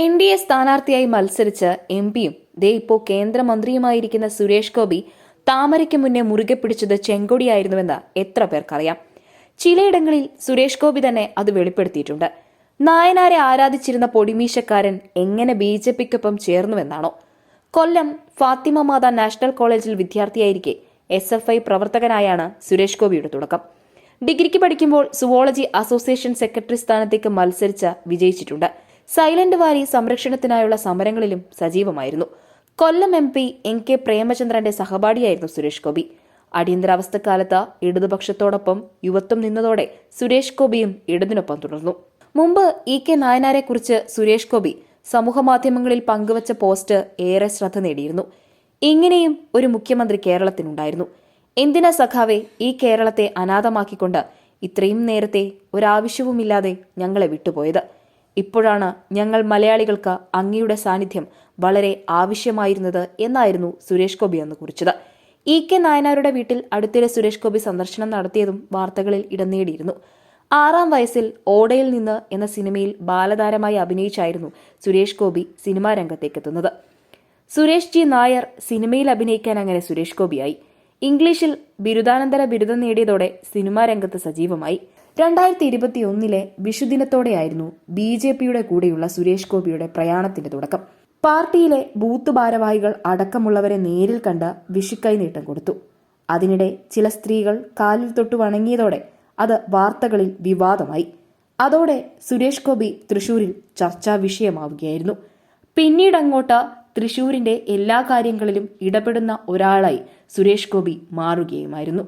N D A സ്ഥാനാർത്ഥിയായി മത്സരിച്ച് M പിയും ദേ ഇപ്പോൾ കേന്ദ്രമന്ത്രിയുമായിരിക്കുന്ന സുരേഷ് ഗോപി താമരയ്ക്ക് മുന്നേ മുറുകെ പിടിച്ചത് ചെങ്കൊടിയായിരുന്നുവെന്ന് എത്ര പേർക്കറിയാം. ചിലയിടങ്ങളിൽ സുരേഷ് ഗോപി തന്നെ അത് വെളിപ്പെടുത്തിയിട്ടുണ്ട്. നായനാരെ ആരാധിച്ചിരുന്ന പൊടിമീശക്കാരൻ എങ്ങനെ ബി ജെ പിക്കൊപ്പം ചേർന്നുവെന്നാണോ? കൊല്ലം ഫാത്തിമ മാത നാഷണൽ കോളേജിൽ വിദ്യാർത്ഥിയായിരിക്കെ എസ് എഫ് ഐ പ്രവർത്തകനായാണ് സുരേഷ് ഗോപിയുടെ തുടക്കം. ഡിഗ്രിക്ക് പഠിക്കുമ്പോൾ സുവോളജി അസോസിയേഷൻ സെക്രട്ടറി സ്ഥാനത്തേക്ക് മത്സരിച്ച് വിജയിച്ചിട്ടുണ്ട്. സൈലന്റ് വാലി സംരക്ഷണത്തിനായുള്ള സമരങ്ങളിലും സജീവമായിരുന്നു. Kollam M P N K പ്രേമചന്ദ്രന്റെ സഹപാഠിയായിരുന്നു സുരേഷ് ഗോപി. അടിയന്തരാവസ്ഥക്കാലത്ത് ഇടതുപക്ഷത്തോടൊപ്പം യുവത്വം നിന്നതോടെ സുരേഷ് ഗോപിയും ഇടതിനൊപ്പം തുടർന്നു. മുമ്പ് ഇ കെ നായനാരെക്കുറിച്ച് സുരേഷ് ഗോപി സമൂഹമാധ്യമങ്ങളിൽ പങ്കുവച്ച പോസ്റ്റ് ഏറെ ശ്രദ്ധ നേടിയിരുന്നു. ഇങ്ങനെയും ഒരു മുഖ്യമന്ത്രി കേരളത്തിനുണ്ടായിരുന്നു. എന്തിനാ സഖാവെ ഈ കേരളത്തെ അനാഥമാക്കിക്കൊണ്ട് ഇത്രയും നേരത്തെ ഒരാവശ്യവുമില്ലാതെ ഞങ്ങളെ വിട്ടുപോയത്? ഇപ്പോഴാണ് ഞങ്ങൾ മലയാളികൾക്ക് അങ്ങയുടെ സാന്നിധ്യം വളരെ ആവശ്യമായിരുന്നത് എന്നായിരുന്നു സുരേഷ് ഗോപി അന്ന് കുറിച്ചത്. ഇ കെ നായനാരുടെ വീട്ടിൽ അടുത്തിടെ സുരേഷ് ഗോപി സന്ദർശനം നടത്തിയതും വാർത്തകളിൽ ഇടം നേടിയിരുന്നു. ആറാം വയസ്സിൽ ഓടയിൽ നിന്ന് എന്ന സിനിമയിൽ ബാലതാരമായി അഭിനയിച്ചായിരുന്നു സുരേഷ് ഗോപി സിനിമാ രംഗത്തേക്കെത്തുന്നത്. സുരേഷ് ജി നായർ സിനിമയിൽ അഭിനയിക്കാൻ അങ്ങനെ സുരേഷ് ഗോപിയായി. ഇംഗ്ലീഷിൽ ബിരുദാനന്തര ബിരുദം നേടിയതോടെ സിനിമാ രംഗത്ത് സജീവമായി. രണ്ടായിരത്തി ഇരുപത്തി ഒന്നിലെ വിഷുദിനത്തോടെയായിരുന്നു ബി ജെ പിയുടെ കൂടെയുള്ള സുരേഷ് ഗോപിയുടെ പ്രയാണത്തിന്റെ തുടക്കം. പാർട്ടിയിലെ ബൂത്ത് ഭാരവാഹികൾ അടക്കമുള്ളവരെ നേരിൽ കണ്ട് വിഷുക്കൈ നീട്ടം കൊടുത്തു. അതിനിടെ ചില സ്ത്രീകൾ കാലിൽ തൊട്ടു വണങ്ങിയതോടെ അത് വാർത്തകളിൽ വിവാദമായി. അതോടെ സുരേഷ് ഗോപി തൃശൂരിൽ ചർച്ചാ വിഷയമാവുകയായിരുന്നു. പിന്നീട് അങ്ങോട്ട് തൃശൂരിന്റെ എല്ലാ കാര്യങ്ങളിലും ഇടപെടുന്ന ഒരാളായി സുരേഷ് ഗോപി മാറുകയുമായിരുന്നു.